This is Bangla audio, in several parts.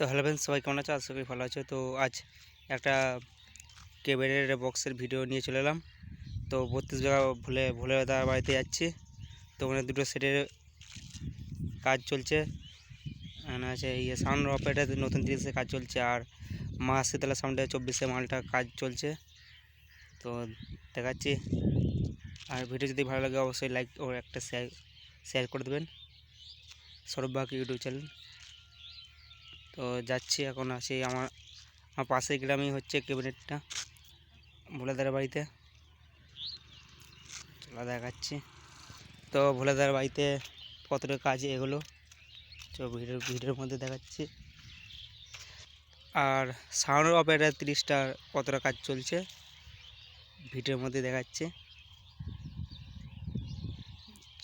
তো হ্যালো ফ্রেন্ডস সবাই কেমন আছো? আশা করি ভালো আছো। তো আজ একটা কেবেলের বক্সের ভিডিও নিয়ে চলে এলাম। তো বত্রিশ বিঘা ভুলে ভুলে দাদার বাড়িতে যাচ্ছি। তো ওখানে দুটো সেটের কাজ চলছে। আছে ইয়ে সাউন্ড অপারেটার নতুন তিরিশে কাজ চলছে। আর মা শীতলা সাউন্ডে চব্বিশে মালটা কাজ চলছে। তো দেখাচ্ছি। আর ভিডিও যদি ভালো লাগে, অবশ্যই লাইক ও একটা শেয়ার শেয়ার করে দেবেন। সৌরভ বাগ ইউটিউব চ্যানেল তো যাচ্ছি এখন আসি আমার আমার পাশের গ্রামেই হচ্ছে ক্যাবিনেটটা, ভোলাদার বাড়িতে। চলা দেখাচ্ছি। তো ভোলাদার বাড়িতে কতটা কাজ এগুলো তো ভিডিও, ভিডিওর মধ্যে দেখাচ্ছি। আর সাউন্ড অপারেটার তিরিশটার কতটা কাজ চলছে, ভিডিওর মধ্যে দেখাচ্ছে।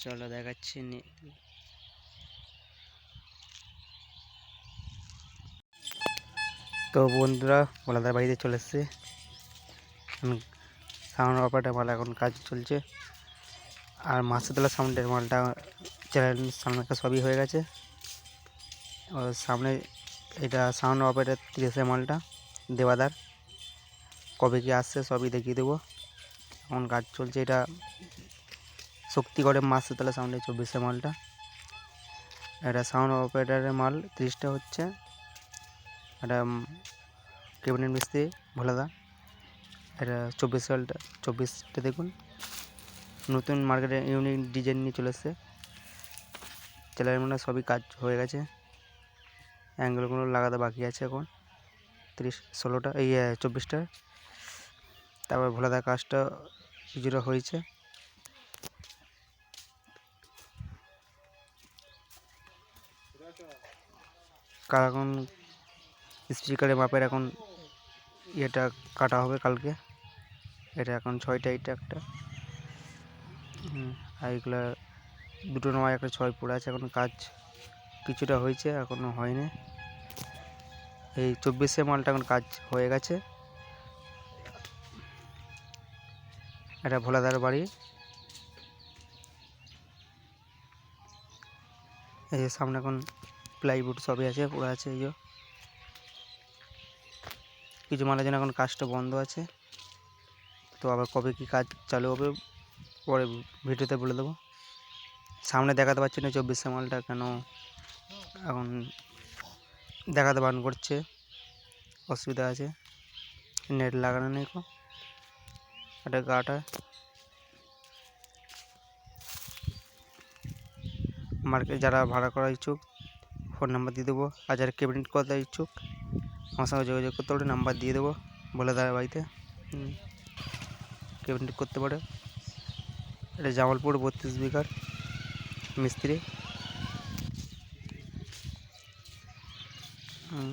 চলো দেখাচ্ছি তো বন্ধুরা ভোলাদার বাড়িতে চলে এসছে। সাউন্ড অপারেটার মাল এখন কাজ চলছে। আর মাসুদুল্লাহ সাউন্ডের মালটা চ্যানেল সামনে সবই হয়ে গেছে। সামনে এটা সাউন্ড অপারেটার তিরিশের মালটা, দেওয়াদার। কবে কি আসছে সবই দেখিয়ে দেবো। এখন কাজ চলছে এটা শক্তিগড়ের মাসুদুল্লাহ সাউন্ডের চব্বিশের মালটা। এটা সাউন্ড অপারেটারের মাল তিরিশটা হচ্ছে। এটা কেবিনেট মিস্ত্রি, ভোলাদা। এটা চব্বিশ সালটা চব্বিশটা দেখুন। নতুন মার্কেটে ইউনিক ডিজাইন নিয়ে চলে এসছে। চ্যানেলের মনে সবই কাজ হয়ে গেছে। অ্যাঙ্গেলগুলো লাগাতে বাকি আছে এখন। তিরিশ, ষোলোটা, এই চব্বিশটা। তারপর ভোলাদা কাজটা কিছুটা হয়েছে। কার এখন স্পিকারের মাপের এখন ইয়েটা কাটা হবে কালকে। এটা এখন ছয়টা, এইটা একটা। আর এগুলো দুটো নয়, একটা ছয় পড়ে আছে, এখন কাজ কিছুটা হয়েছে এখনও হয়নি। এই চব্বিশে মালটা এখন কাজ হয়ে গেছে। এটা ভোলাদার বাড়ি। এই যে সামনে এখন প্লাইউড সবই আছে, পড়ে আছে, এই কিছু মালের জন্য এখন কাজটা বন্ধ আছে। তো আবার কবে কি কাজ চালু হবে, পরে ভিডিওতে বলে দেবো। সামনে দেখাতে পারছি না চব্বিশে মালটা কেন এখন দেখাতে বান করছে। অসুবিধা আছে। নেট লাগানো নেই কো এটা গাটা। মার্কেট যারা ভাড়া করা ইচ্ছুক, ফোন নাম্বার দিয়ে দেবো। আর যারা ক্যাবিনেট করতে ইচ্ছুক আমার সঙ্গে যোগাযোগ করতে পারে নাম্বার দিয়ে দেবো বলে দেয় বাড়িতে ক্যাবিনেট করতে পারে এটা জামালপুর বত্রিশ বিঘার মিস্ত্রি হুম